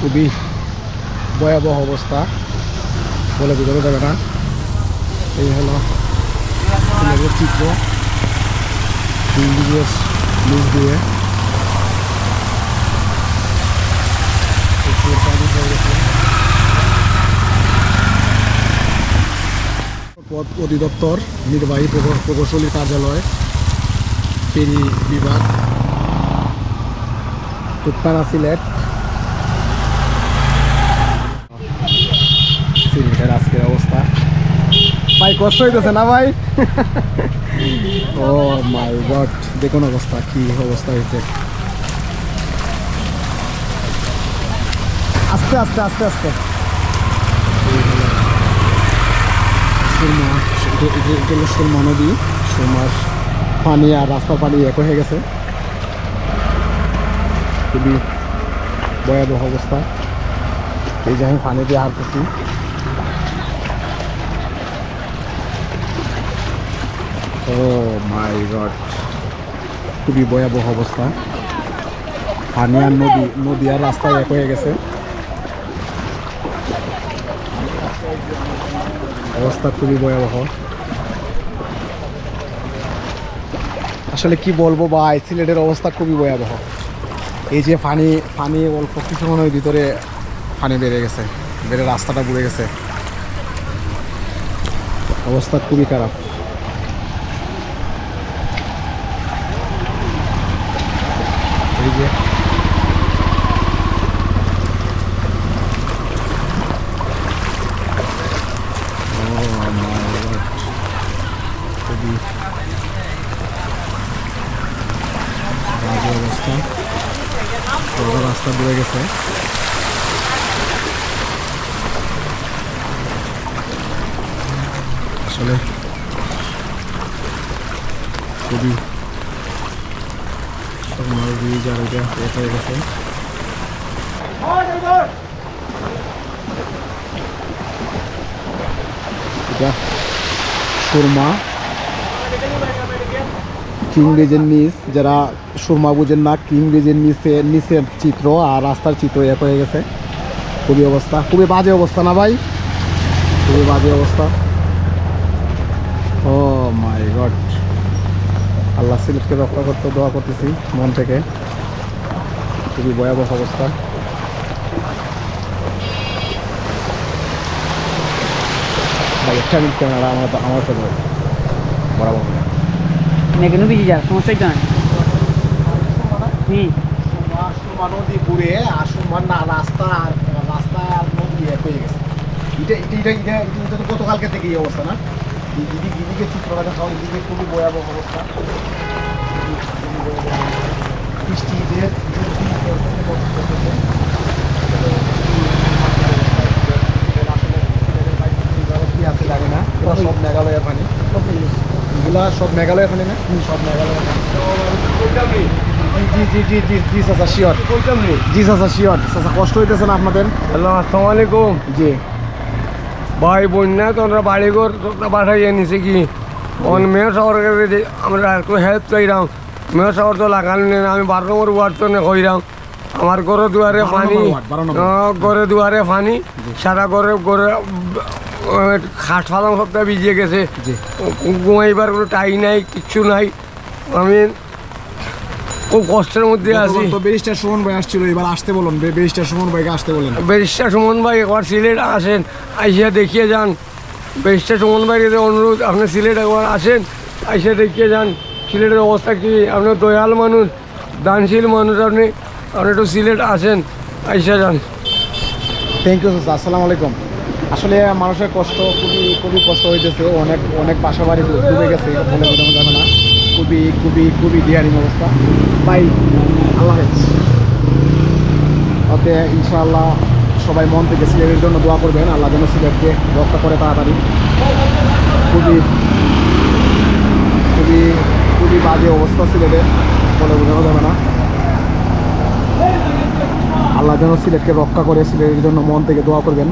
খুবই ভয়াবহ অবস্থা বলে বোঝানো যাবে না। এই হলো চিত্র। ইংলিশ নিউজ দিয়ে। পথ অধিদপ্তর, নির্বাহী প্রকৌশলী কার্যালয়, ফেরি বিভাগ উত্তারা সিলেট সিলেটের আজকের অবস্থা ভাই, কষ্ট হইতেছে না ভাই? ও মাই গড দেখুন অবস্থা, কি অবস্থা হয়েছে আস্তে আস্তে আস্তে আস্তে। সুরমা হলো সুরমা নদী, সুরমার পানি আর রাস্তার পানি এক হয়ে গেছে। খুবই ভয়াবহ অবস্থা। এই যে আমি পানি দিয়ে হারতেছি ও মাই গড খুবই ভয়াবহ অবস্থা। পানি আর নদী নদী আর রাস্তায় এক হয়ে গেছে। অবস্থা খুবই ভয়াবহ। আসলে কি বলব ভাই সিলেটের অবস্থা খুবই ভয়াবহ। এই যে পানি পানি অল্প কিছু সময়ের ভিতরে পানি বেড়ে গেছে, বেড়ে রাস্তাটা বুড়ে গেছে। অবস্থা খুবই খারাপ এই যে Oh my God. খুবই বাজে অবস্থা পুরো রাস্তা ডুবে গেছে। আসলে খুবই ব্রিজ আর এটা হয়ে গেছে। সুরমা। কিংরেজের নিচ যারা সুরমা বুঝেন না কিংরেজের নিচে নিচের চিত্র আর রাস্তার চিত্র এক হয়ে গেছে। খুবই অবস্থা, খুবই বাজে অবস্থা না ভাই? খুবই বাজে অবস্থা। ও মাই গড আল্লাহ সিলেটকে রক্ষা করতে, দোয়া করতেছি মন থেকে। খুবই ভয়াবহ অবস্থা। ভাই মিনিট ক্যামেরা আমার আমার সাথে বরাবর। মেঘানু বেশি যা সমস্যা তো নাই। হুম। সুরমা নদী ঘুরে আর সুরমার না, রাস্তা আর রাস্তা আর নদী এক হয়ে গেছে। এটা এটা এটা এটা তো গতকালকে থেকে এই অবস্থা না? এদিকে এদিকে চিত্রটা দেখাও এদিকে খুবই ভয়াবহ অবস্থা। খুবই- খুবই বৃষ্টি যে কি আছে জানি না। সব মেঘালয়ের পানি। এগুলা সব মেঘালয়ের পানি না? সব মেঘালয়ের পানি জি জি জি জি জি চাচা শিওর জি চাচা শিওর চাচা কষ্ট হইতেছে না আপনাদের? হ্যালো আসসালামু আলাইকুম। জি। ভাই বন্যা তোমরা বাড়ি ঘর তোমরা পাঠাইয়ে নিছে কি? অন মেয়র আমরা একটু হেল্প চাইলাম মেয়র সাহর তো লাগানো নেই আমি বারো নম্বর ওয়ার্ড তো কইরাম। আমার ঘরে দুয়ারে পানি ঘরে দুয়ারে পানি সারা ঘরে ঘরে খাট ফালাম সবটা ভিজিয়ে গেছে। ঘুমাইবার কোনো টাই নাই কিচ্ছু নাই। আমি খুব কষ্টের মধ্যে আছি। তো ব্যারিস্টার সুমন ভাই আসছিল এবার আসতে বলুন। ব্যারিস্টার সুমন ভাইকে আসতে বলেন। ব্যারিস্টার সুমন ভাই একবার সিলেট আসেন আইসিয়া দেখিয়ে যান। ব্যারিস্টার সুমন ভাইকে অনুরোধ আপনি সিলেট একবার আসেন আইসিয়া দেখিয়ে যান। সিলেটের অবস্থা কি? আপনি দয়াল মানুষ দানশীল মানুষ আপনি আপনি একটু সিলেট আসেন আইসিয়া যান। থ্যাংক ইউ স্যার আসসালামু আলাইকুম। আসলে মানুষের কষ্ট খুবই খুবই কষ্ট হইতেছে। অনেক অনেক বাসা বাড়ি ডুবে গেছে, বলে বোঝানো যাবে না। খুবই খুবই খুবই ডিয়ারিং অবস্থা। বাই আল্লাহ ওকে ইনশাআল্লাহ সবাই মন থেকে সিলেটের জন্য দোয়া করবেন। আল্লাহ যেন সিলেটকে রক্ষা করে তাড়াতাড়ি। খুবই খুবই খুবই বাজে অবস্থা সিলেটে, বলে বোঝানো যাবে না। আল্লাহ যেন সিলেটকে রক্ষা করে, সিলেটের জন্য মন থেকে দোয়া করবেন।